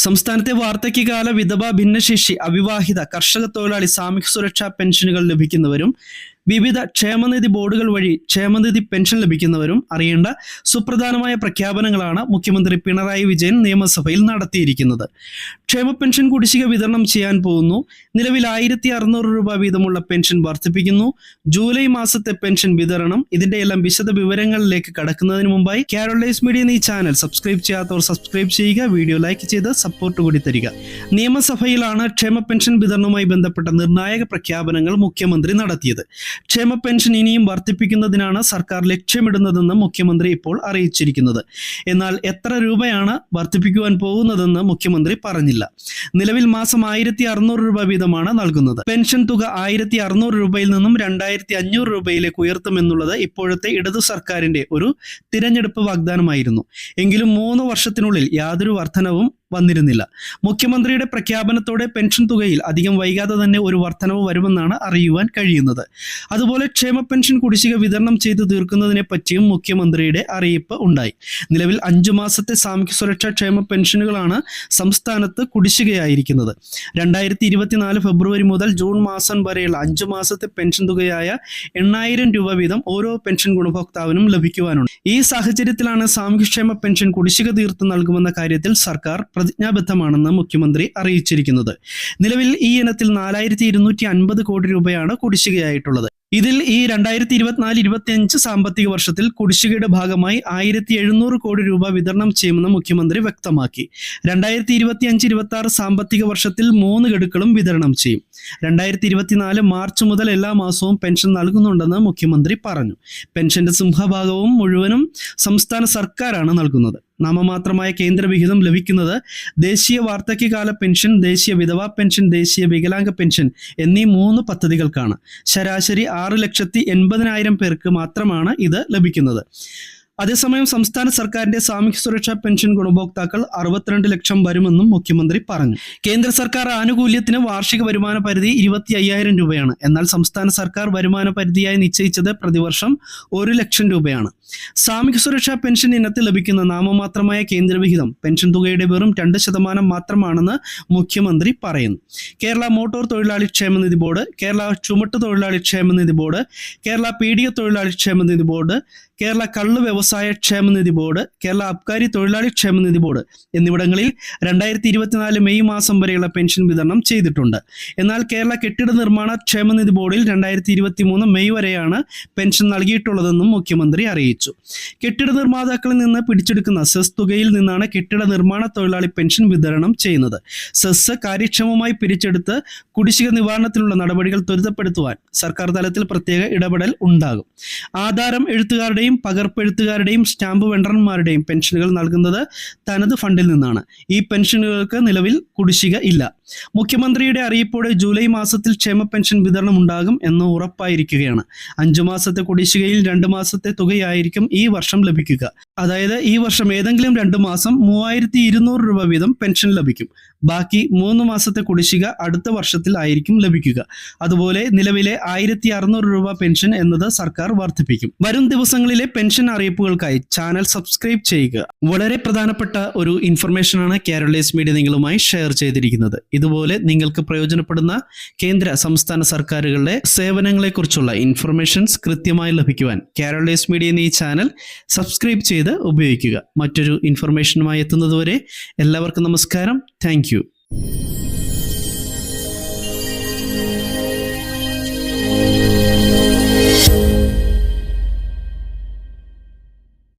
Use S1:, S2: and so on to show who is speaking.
S1: സംസ്ഥാനത്തെ വാർദ്ധക്യകാല വിധവ ഭിന്നശേഷി അവിവാഹിത കർഷക തൊഴിലാളി സാമൂഹ്യ സുരക്ഷാ പെൻഷനുകൾ ലഭിക്കുന്നവരും വിവിധ ക്ഷേമനിധി ബോർഡുകൾ വഴി ക്ഷേമനിധി പെൻഷൻ ലഭിക്കുന്നവരും അറിയേണ്ട സുപ്രധാനമായ പ്രഖ്യാപനങ്ങളാണ് മുഖ്യമന്ത്രി പിണറായി വിജയൻ നിയമസഭയിൽ നടത്തിയിരിക്കുന്നത്. ക്ഷേമ പെൻഷൻ കുടിശ്ശിക വിതരണം ചെയ്യാൻ പോകുന്നു. നിലവിൽ ആയിരത്തി അറുന്നൂറ് രൂപ വീതമുള്ള പെൻഷൻ വർദ്ധിപ്പിക്കുന്നു. ജൂലൈ മാസത്തെ പെൻഷൻ വിതരണം ഇതിന്റെ എല്ലാം വിശദ വിവരങ്ങളിലേക്ക് കടക്കുന്നതിന് മുമ്പായി കാരോളൈസ് മീഡിയ എന്ന ഈ ചാനൽ സബ്സ്ക്രൈബ് ചെയ്യാത്തവർ സബ്സ്ക്രൈബ് ചെയ്യുക വീഡിയോ ലൈക്ക് ചെയ്ത് സപ്പോർട്ട് കൂടി തരിക. നിയമസഭയിലാണ് ക്ഷേമ പെൻഷൻ വിതരണവുമായി ബന്ധപ്പെട്ട നിർണായക പ്രഖ്യാപനങ്ങൾ മുഖ്യമന്ത്രി നടത്തിയത്. ക്ഷേമ പെൻഷൻ ഇനിയും വർദ്ധിപ്പിക്കുന്നതിനാണ് സർക്കാർ ലക്ഷ്യമിടുന്നതെന്ന് മുഖ്യമന്ത്രി ഇപ്പോൾ അറിയിച്ചിരിക്കുന്നത്. എന്നാൽ എത്ര രൂപയാണ് വർദ്ധിപ്പിക്കുവാൻ പോകുന്നതെന്ന് മുഖ്യമന്ത്രി പറഞ്ഞില്ല. നിലവിൽ മാസം ആയിരത്തി അറുന്നൂറ് രൂപ വീതമാണ് നൽകുന്നത്. പെൻഷൻ തുക ആയിരത്തി അറുന്നൂറ് രൂപയിൽ നിന്നും രണ്ടായിരത്തി അഞ്ഞൂറ് രൂപയിലേക്ക് ഉയർത്തുമെന്നുള്ളത് ഇപ്പോഴത്തെ ഇടതു സർക്കാരിന്റെ ഒരു തിരഞ്ഞെടുപ്പ് വാഗ്ദാനമായിരുന്നു. എങ്കിലും മൂന്ന് വർഷത്തിനുള്ളിൽ യാതൊരു വർധനവും വന്നിരുന്നില്ല. മുഖ്യമന്ത്രിയുടെ പ്രഖ്യാപനത്തോടെ പെൻഷൻ തുകയിൽ അധികം വൈകാതെ തന്നെ ഒരു വർധനവ് വരുമെന്നാണ് അറിയുവാൻ കഴിയുന്നത്. അതുപോലെ ക്ഷേമ പെൻഷൻ കുടിശ്ശിക വിതരണം ചെയ്തു തീർക്കുന്നതിനെ പറ്റിയും മുഖ്യമന്ത്രിയുടെ അറിയിപ്പ് ഉണ്ടായി. നിലവിൽ അഞ്ചു മാസത്തെ സാമൂഹ്യ സുരക്ഷാ ക്ഷേമ പെൻഷനുകളാണ് സംസ്ഥാനത്ത് കുടിശ്ശികയായിരിക്കുന്നത്. രണ്ടായിരത്തി ഇരുപത്തിനാല് ഫെബ്രുവരി മുതൽ ജൂൺ മാസം വരെയുള്ള അഞ്ചു മാസത്തെ പെൻഷൻ തുകയായ എണ്ണായിരം രൂപ വീതം ഓരോ പെൻഷൻ ഗുണഭോക്താവിനും ലഭിക്കുവാനുണ്ട്. ഈ സാഹചര്യത്തിലാണ് സാമൂഹ്യക്ഷേമ പെൻഷൻ കുടിശ്ശിക തീർത്ത് നൽകുമെന്ന കാര്യത്തിൽ സർക്കാർ പ്രതിജ്ഞാബദ്ധമാണെന്ന് മുഖ്യമന്ത്രി അറിയിച്ചിരിക്കുന്നത്. നിലവിൽ ഈ ഇനത്തിൽ നാലായിരത്തി കോടി രൂപയാണ് കുടിശ്ശികയായിട്ടുള്ളത്. ഇതിൽ ഈ രണ്ടായിരത്തി ഇരുപത്തിനാല് ഇരുപത്തി അഞ്ച് സാമ്പത്തിക വർഷത്തിൽ കുടിശ്ശികയുടെ ഭാഗമായി ആയിരത്തി എഴുന്നൂറ് കോടി രൂപ വിതരണം ചെയ്യുമെന്ന് മുഖ്യമന്ത്രി വ്യക്തമാക്കി. രണ്ടായിരത്തി ഇരുപത്തി അഞ്ച് ഇരുപത്തി ആറ് സാമ്പത്തിക വർഷത്തിൽ മൂന്ന് ഗഡുക്കളും വിതരണം ചെയ്യും. രണ്ടായിരത്തി ഇരുപത്തിനാല് മാർച്ച് മുതൽ എല്ലാ മാസവും പെൻഷൻ നൽകുന്നുണ്ടെന്ന് മുഖ്യമന്ത്രി പറഞ്ഞു. പെൻഷന്റെ സിംഹഭാഗവും മുഴുവനും സംസ്ഥാന സർക്കാരാണ് നൽകുന്നത്. നാമമാത്രമായ കേന്ദ്രവിഹിതം ലഭിക്കുന്നത് ദേശീയ വാർദ്ധക്യകാല പെൻഷൻ ദേശീയ വിധവാ പെൻഷൻ ദേശീയ വികലാംഗ പെൻഷൻ എന്നീ മൂന്ന് പദ്ധതികൾക്കാണ്. ശരാശരി ആറ് ലക്ഷത്തി എൺപതിനായിരം പേർക്ക് മാത്രമാണ് ഇത് ലഭിക്കുന്നത്. അതേസമയം സംസ്ഥാന സർക്കാരിന്റെ സാമൂഹ്യ സുരക്ഷാ പെൻഷൻ ഗുണഭോക്താക്കൾ അറുപത്തിരണ്ട് ലക്ഷം വരുമെന്നും മുഖ്യമന്ത്രി പറഞ്ഞു. കേന്ദ്ര സർക്കാർ ആനുകൂല്യത്തിന് വാർഷിക വരുമാന പരിധി ഇരുപത്തി അയ്യായിരം രൂപയാണ്. എന്നാൽ സംസ്ഥാന സർക്കാർ വരുമാന പരിധിയായി നിശ്ചയിച്ചത് പ്രതിവർഷം ഒരു ലക്ഷം രൂപയാണ്. സാമൂഹ്യ സുരക്ഷാ പെൻഷൻ ഇനത്തിൽ ലഭിക്കുന്ന നാമമാത്രമായ കേന്ദ്രവിഹിതം പെൻഷൻ തുകയുടെ വെറും രണ്ട് ശതമാനം മാത്രമാണെന്ന് മുഖ്യമന്ത്രി പറയുന്നു. കേരള മോട്ടോർ തൊഴിലാളി ക്ഷേമനിധി ബോർഡ് കേരള ചുമട്ട് തൊഴിലാളി ക്ഷേമനിധി ബോർഡ് കേരള പീഡിക തൊഴിലാളി ക്ഷേമനിധി ബോർഡ് കേരള കള്ള് വ്യവസായ ക്ഷേമനിധി ബോർഡ് കേരള അബ്കാരി തൊഴിലാളി ക്ഷേമനിധി ബോർഡ് എന്നിവിടങ്ങളിൽ രണ്ടായിരത്തി ഇരുപത്തിനാല് മെയ് മാസം വരെയുള്ള പെൻഷൻ വിതരണം ചെയ്തിട്ടുണ്ട്. എന്നാൽ കേരള കെട്ടിട നിർമ്മാണ ക്ഷേമനിധി ബോർഡിൽ രണ്ടായിരത്തി ഇരുപത്തി മൂന്ന് മെയ് വരെയാണ് പെൻഷൻ നൽകിയിട്ടുള്ളതെന്നും മുഖ്യമന്ത്രി അറിയിച്ചു. കെട്ടിട നിർമ്മാതാക്കളിൽ നിന്ന് പിടിച്ചെടുക്കുന്ന സെസ് തുകയിൽ നിന്നാണ് കെട്ടിട നിർമ്മാണ തൊഴിലാളി പെൻഷൻ വിതരണം ചെയ്യുന്നത്. സെസ് കാര്യക്ഷമമായി പിരിച്ചെടുത്ത് കുടിശ്ശിക നിവാരണത്തിനുള്ള നടപടികൾ ത്വരിതപ്പെടുത്തുവാൻ സർക്കാർ തലത്തിൽ പ്രത്യേക ഇടപെടൽ ഉണ്ടാകും. ആധാരം എഴുത്തുകാരുടെയും പകർപ്പെഴുത്തുകാരുടെയും സ്റ്റാമ്പ് വെണ്ടർമാരുടെയും പെൻഷനുകൾ നൽകുന്നത് തനത് ഫണ്ടിൽ നിന്നാണ്. ഈ പെൻഷനുകൾക്ക് നിലവിൽ കുടിശ്ശിക ഇല്ല. മുഖ്യമന്ത്രിയുടെ അറിയിപ്പോടെ ജൂലൈ മാസത്തിൽ ക്ഷേമ പെൻഷൻ വിതരണം ഉണ്ടാകും എന്ന് ഉറപ്പായിരിക്കുകയാണ്. അഞ്ചു മാസത്തെ കുടിശ്ശികയിൽ രണ്ട് മാസത്തെ തുകയായിരിക്കും ഈ വർഷം ലഭിക്കുക. അതായത് ഈ വർഷം ഏതെങ്കിലും രണ്ട് മാസം മൂവായിരത്തി ഇരുന്നൂറ് രൂപ വീതം പെൻഷൻ ലഭിക്കും. ബാക്കി മൂന്ന് മാസത്തെ കുടിശ്ശിക അടുത്ത വർഷത്തിൽ ആയിരിക്കും ലഭിക്കുക. അതുപോലെ നിലവിലെ ആയിരത്തി അറുന്നൂറ് രൂപ പെൻഷൻ എന്നത് സർക്കാർ വർദ്ധിപ്പിക്കും. വരും ദിവസങ്ങളിലെ പെൻഷൻ അറിയിപ്പുകൾക്കായി ചാനൽ സബ്സ്ക്രൈബ് ചെയ്യുക. വളരെ പ്രധാനപ്പെട്ട ഒരു ഇൻഫർമേഷനാണ് കേരളീസ് മീഡിയ നിങ്ങളുമായി ഷെയർ ചെയ്തിരിക്കുന്നത്. ഇതുപോലെ നിങ്ങൾക്ക് പ്രയോജനപ്പെടുന്ന കേന്ദ്ര സംസ്ഥാന സർക്കാരുകളുടെ സേവനങ്ങളെക്കുറിച്ചുള്ള ഇൻഫർമേഷൻസ് കൃത്യമായി ലഭിക്കുവാൻ കേരളീസ് മീഡിയ എന്ന ചാനൽ സബ്സ്ക്രൈബ് ചെയ്ത് ഉപയോഗിക്കുക. മറ്റൊരു ഇൻഫർമേഷനുമായി എത്തുന്നതുവരെ എല്ലാവർക്കും നമസ്കാരം. താങ്ക്